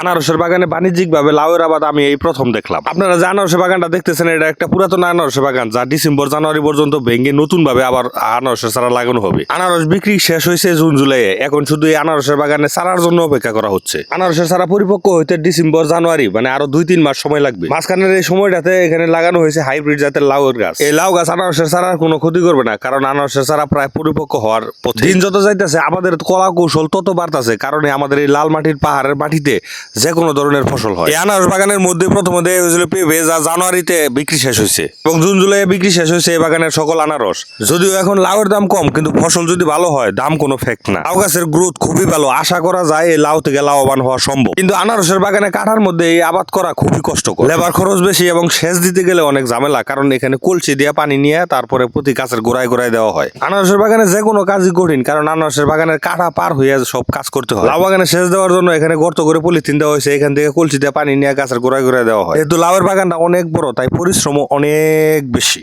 আনারসের বাগানে বাণিজ্যিক ভাবে লাউয়ের আবাদ আমি এই প্রথম দেখলাম। আপনারা যে আনারসের বাগানটা দেখতেছেন, এটা একটা পুরাতন আনারসের বাগান, যা ডিসেম্বর জানুয়ারি পর্যন্ত ভেঙে নতুন ভাবে আবার আনারসের চারা লাগানো হবে। আনারস বিক্রি শেষ হয়েছে জুন জুলাইয়ে এখন শুধু এই আনারসের বাগানে চারার জন্য অপেক্ষা করা হচ্ছে। আনারসের চারা পরিপক্ক হইতে ডিসেম্বর, জানুয়ারি মানে আরও দুই, তিন মাস সময় লাগবে। মাঝখানের এই সময়টাতে এখানে লাগানো হয়েছে হাইব্রিড জাতের লাউয়ের গাছ। এই লাউ গাছ আনারসের চারার কোনো ক্ষতি করবে না, কারণ আনারসের চারা প্রায় পরিপক্ক হওয়ার দিন যত যাইতেছে, আমাদের কলা কৌশল তত বাড়তেছে, কারণে আমাদের এই লাল মাটির পাহাড়ের মাটিতে যে কোনো ধরনের ফসল হয়। এই আনারস বাগানের মধ্যে প্রথমে দেয়া হয়েছিল পেঁপে, যা জানুয়ারিতে বিক্রি শেষ হয়েছে এবং জুন জুলাই বিক্রি শেষ হয়েছে এই বাগানের সকল আনারস। যদিও এখন লাউয়ের দাম কম, কিন্তু ফসল যদি ভালো হয়, দাম কোনো ফ্যাক্ট না। লাউ গাছের গ্রোথ খুবই ভালো, আশা করা যায় এই লাউ থেকে লাভবান হওয়া সম্ভব। কিন্তু আনারসের বাগানে কাটার মধ্যে এই আবাদ করা খুবই কষ্টকর। লেবার খরচ বেশি এবং সেচ দিতে গেলে অনেক ঝামেলা, কারণ এখানে কলসি দিয়ে পানি নিয়ে তারপরে প্রতি গাছের গোড়ায় গোড়ায় দেওয়া হয়। আনারসের বাগানে যে কোনো কাজই কঠিন, কারণ আনারসের বাগানের কাটা পার হয়ে সব কাজ করতে হয়। লাউ বাগানে সেচ দেওয়ার জন্য এখানে গর্ত করে পলিথিন দেওয়া হয়েছে, এখান থেকে কলসি দিয়ে পানি নিয়ে গাছের গোড়ায় গোড়ায় দেওয়া হয়। যেহেতু লাউয়ের বাগানটা অনেক বড়, তাই পরিশ্রম অনেক বেশি।